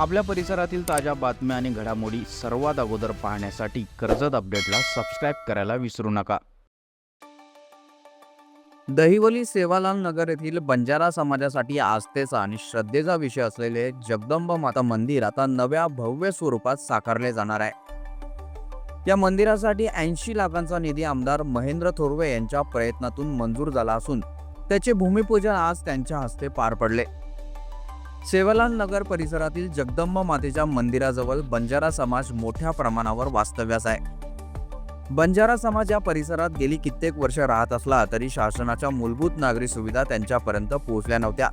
आपल्या परिसरातील ताज्या बातम्या आणि घडामोडी सर्वात अगोदर पाहण्यासाठी कर्जत अपडेटला सबस्क्राईब करायला विसरू नका. दहिवली सेवालाल नगर येथील बंजारा समाजासाठी आस्थेचा आणि श्रद्धेचा विषय असलेले जगदंब माता मंदिर आता नव्या भव्य स्वरूपात साकारले जाणार आहे. या मंदिरासाठी ऐंशी लाखांचा निधी आमदार महेंद्र थोरवे यांच्या प्रयत्नातून मंजूर झाला असून त्याचे भूमिपूजन आज त्यांच्या हस्ते पार पडले. सेवालाल नगर परिसरातील जगदंब मातेच्या मंदिराजवळ बंजारा समाज मोठ्या प्रमाणावर वास्तव्यास आहे. बंजारा समाज या परिसरात गेली कित्येक वर्ष राहत असला तरी शासनाच्या मूलभूत नागरी सुविधा त्यांच्यापर्यंत पोहोचल्या नव्हत्या.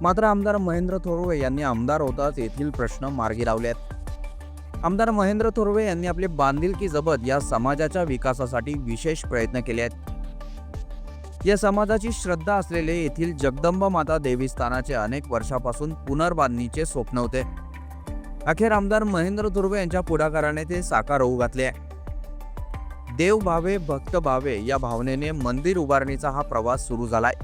मात्र आमदार महेंद्र थोरवे यांनी आमदार होताच येथील प्रश्न मार्गी लावले आहेत. आमदार महेंद्र थोरवे यांनी आपले बांधिलकी जबत या समाजाच्या विकासासाठी विशेष प्रयत्न केले आहेत. या समाजाची श्रद्धा असलेले येथील जगदंब माता देवीस्थानाचे अनेक वर्षापासून पुनर्बांधणीचे स्वप्न होते. अखेर आमदार महेंद्र थोरवे यांच्या पुढाकाराने ते साकार होऊ घातले आहे. देव भावे भक्त भावे या भावनेने मंदिर उभारणीचा हा प्रवास सुरू झालाय.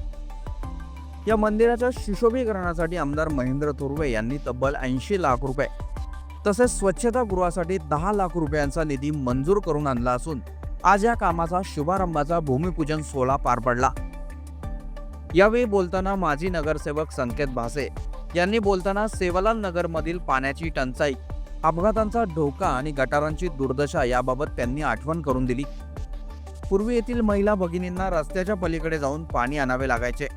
या मंदिराच्या सुशोभीकरणासाठी आमदार महेंद्र थोरवे यांनी तब्बल ऐंशी लाख रुपये तसेच स्वच्छतागृहासाठी दहा लाख रुपयांचा निधी मंजूर करून आणला असून आज या कामाचा शुभारंभाचा भूमिपूजन सोहळा पार पडला. यावेळी बोलताना माजी नगरसेवक संकेत भासे यांनी बोलताना सेवालाल नगरमधील पाण्याची टंचाई अपघातांचा धोका आणि गटारांची दुर्दशा याबाबत त्यांनी आठवण करून दिली. पूर्वी येथील महिला भगिनींना रस्त्याच्या पलीकडे जाऊन पाणी आणावे लागायचे.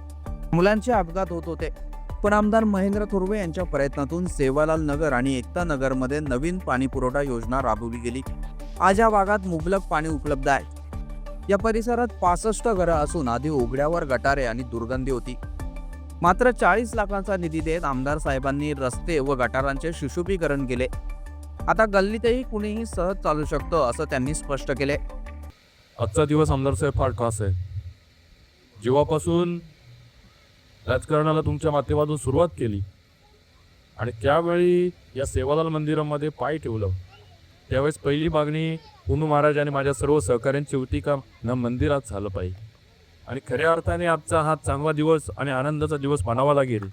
मुलांचे अपघात होत होते. पण आमदार महेंद्र थोरवे यांच्या प्रयत्नातून सेवालाल नगर आणि एकता नगरमध्ये नवीन पाणी पुरवठा योजना राबवली गेली. आज या भागात मुबलक पाणी उपलब्ध आहे. या परिसरात पासष्ट घरं असून आधी उघड्यावर गटारे आणि दुर्गंधी होती. मात्र चाळीस लाखांचा निधी देत आमदार साहेबांनी रस्ते व गटारांचे सुशोभीकरण केले. आता गल्लीतही कुणीही सहज चालू शकतं असं त्यांनी स्पष्ट केले आजचा दिवस आमदार साहेब फार खास आहे. जेव्हापासून राजकारणाला तुमच्या माध्यमातून सुरुवात केली आणि त्यावेळी या सेवालाल मंदिरामध्ये पाय ठेवलं त्यावेळेस पहिली मागणी पुनू महाराज आणि माझ्या सर्व सहकाऱ्यांची होती का? ना मंदिरात झालं पाहिजे. आणि खऱ्या अर्थाने आजचा हा चांगला दिवस आणि आनंदाचा दिवस मानावा लागेल.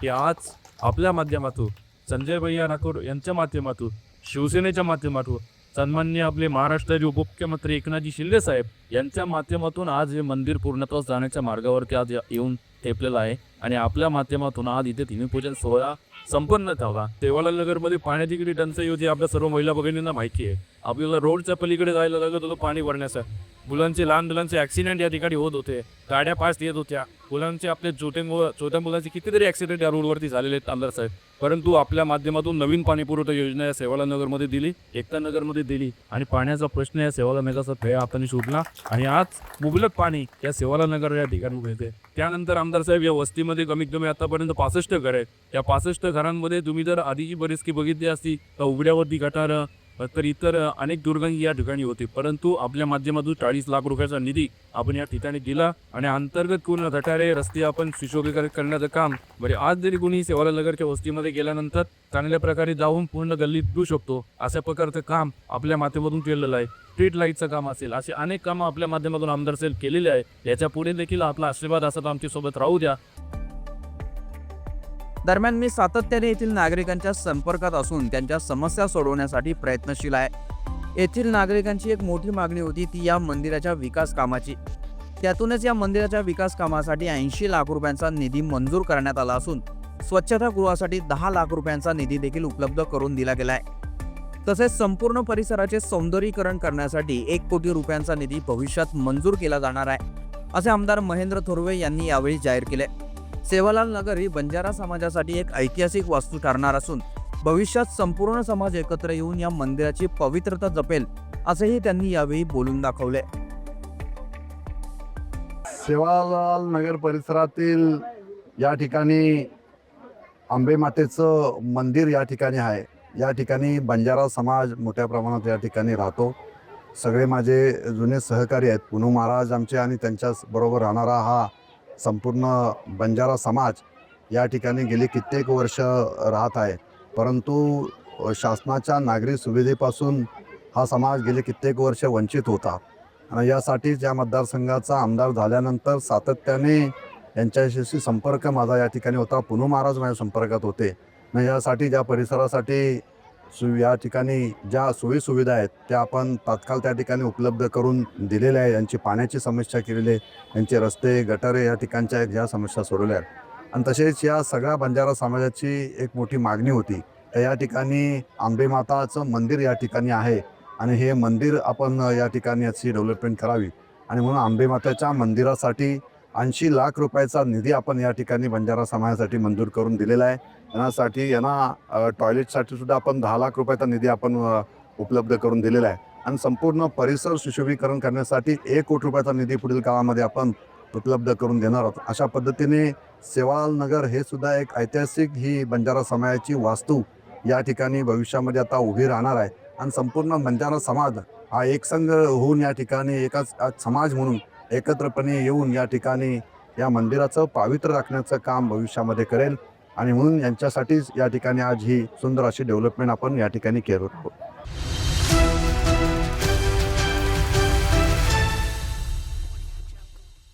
की आज आपल्या माध्यमातून संजय भैया राठोड यांच्या माध्यमातून शिवसेनेच्या माध्यमातून सन्मान्य आपले महाराष्ट्राचे उपमुख्यमंत्री एकनाथजी शिंदे साहेब यांच्या माध्यमातून आज हे मंदिर पूर्णत्वास जाण्याच्या मार्गावरती आज येऊन ठेपलेला आहे. आणि आपल्या माध्यमातून आज इथे भूमिपूजन सोहळा संपन्न झाला. तेवाला नगरमध्ये पाण्याची किती टंचाई होती आपल्या सर्व महिला भगिनींना माहिती आहे. आपल्याला रोडच्या पलीकडे जायला लागत होतं पाणी भरण्यासाठी. मुलांचे लहान मुलांचे ॲक्सिडेंट या ठिकाणी होत होते. गाड्या पास येत होत्या. मुलांचे आपले छोटे मुलं छोट्या मुलांचे कितीतरी ॲक्सिडेंट या रोडवरती झालेले आहेत आमदार साहेब. परंतु आपल्या माध्यमातून नवीन पाणी पुरवठा योजना या सेवाला नगरमध्ये दिली एकता नगरमध्ये दिली आणि पाण्याचा प्रश्न या सेवाला नगरचा खेळ हाताने शोधला आणि आज मुबलक पाणी या सेवाला नगर या ठिकाणी मिळते त्यानंतर आमदार साहेब या वस्तीमध्ये कमीत कमी आतापर्यंत पासष्ट घर आहेत. या पासष्ट घरांमध्ये तुम्ही जर आधीची बरीचकी बघितली असती तर उघड्यावरती गटारं तर इतर अनेक दुर्गंधी या ठिकाणी होती. परंतु आपल्या माध्यमातून चाळीस लाख रुपयाचा निधी आपण या ठिकाणी दिला आणि अंतर्गत कोण गटारे रस्ते आपण सुशोभीकरण करण्याचं काम बरे आज जरी कोणी सेवालाल नगरच्या वस्तीमध्ये गेल्यानंतर चांगल्या प्रकारे जाऊन पूर्ण गल्लीत देऊ शकतो अशा प्रकारचं काम आपल्या माध्यमातून केलेलं आहे. स्ट्रीट लाईटचं काम असेल असे अनेक कामं आपल्या माध्यमातून आमदार सेल केलेले आहे. याच्यापुढे देखील आपला आशीर्वाद असत आमच्यासोबत राहू द्या. दरम्यान मी सातत्याने येथील नागरिकांच्या संपर्कात असून त्यांच्या समस्या सोडवण्यासाठी प्रयत्नशील आहे. येथील नागरिकांची एक मोठी मागणी होती ती या मंदिराच्या विकास कामाची. त्यातूनच या मंदिराच्या विकास कामासाठी ऐंशी लाख रुपयांचा निधी मंजूर करण्यात आला असून स्वच्छतागृहासाठी दहा लाख रुपयांचा निधी देखील उपलब्ध करून दिला गेला आहे तसेच संपूर्ण परिसराचे सौंदर्यीकरण करण्यासाठी एक कोटी रुपयांचा निधी भविष्यात मंजूर केला जाणार आहे असे आमदार महेंद्र थोरवे यांनी यावेळी जाहीर केले. सेवालाल नगर ही बंजारा समाजासाठी एक ऐतिहासिक वास्तू ठरणार असून भविष्यात संपूर्ण समाज एकत्र येऊन या मंदिराची पवित्रता जपेल असेही त्यांनी यावेळी बोलून दाखवले. सेवालाल नगर परिसरातील या ठिकाणी आंबे मातेचं मंदिर या ठिकाणी आहे. या ठिकाणी बंजारा समाज मोठ्या प्रमाणात या ठिकाणी राहतो. सगळे माझे जुने सहकारी आहेत पुनू महाराज आमचे आणि त्यांच्याच बरोबर राहणारा हा संपूर्ण बंजारा समाज या ठिकाणी गेली कित्येक वर्ष राहत आहे. परंतु शासनाच्या नागरी सुविधेपासून हा समाज गेले कित्येक वर्ष वंचित होता. आणि यासाठीच या मतदारसंघाचा आमदार झाल्यानंतर सातत्याने यांच्याशी संपर्क माझा या ठिकाणी होता. पुनू महाराज माझ्या संपर्कात होते. न यासाठी ज्या परिसरासाठी सु या ठिकाणी ज्या सोयीसुविधा आहेत त्या आपण तात्काळ त्या ठिकाणी उपलब्ध करून दिलेल्या आहे यांची पाण्याची समस्या केलेली आहे. यांचे रस्ते गटारे या ठिकाणच्या आहेत ज्या समस्या सोडवल्या आहेत. आणि तसेच या सगळ्या बंजारा समाजाची एक मोठी मागणी होती. तर या ठिकाणी आंबेमाताचं मंदिर या ठिकाणी आहे. आणि हे मंदिर आपण या ठिकाणी याची डेव्हलपमेंट करावी. आणि म्हणून आंबेमाताच्या मंदिरासाठी ऐंशी लाख रुपयाचा निधी आपण या ठिकाणी बंजारा समाजासाठी मंजूर करून दिलेला आहे. यासाठी यांना टॉयलेटसाठी सुद्धा आपण दहा लाख रुपयाचा निधी आपण उपलब्ध करून दिलेला आहे. आणि संपूर्ण परिसर सुशोभीकरण करण्यासाठी एक कोटी रुपयाचा निधी पुढील काळामध्ये आपण उपलब्ध करून देणार आहोत. अशा पद्धतीने सेवाल नगर हे सुद्धा एक ऐतिहासिक ही बंजारा समाजाची वास्तू या ठिकाणी भविष्यामध्ये आता उभी राहणार आहे. आणि संपूर्ण बंजारा समाज हा एकसंघ होऊन या ठिकाणी एकाच समाज म्हणून एकत्रपणे येऊन या ठिकाणी या मंदिराचं पावित्र्य राखण्याचं काम भविष्यामध्ये करेल. आणि म्हणून यांच्यासाठीच या ठिकाणी आज ही सुंदर अशी डेव्हलपमेंट आपण या ठिकाणी केलो आहोत.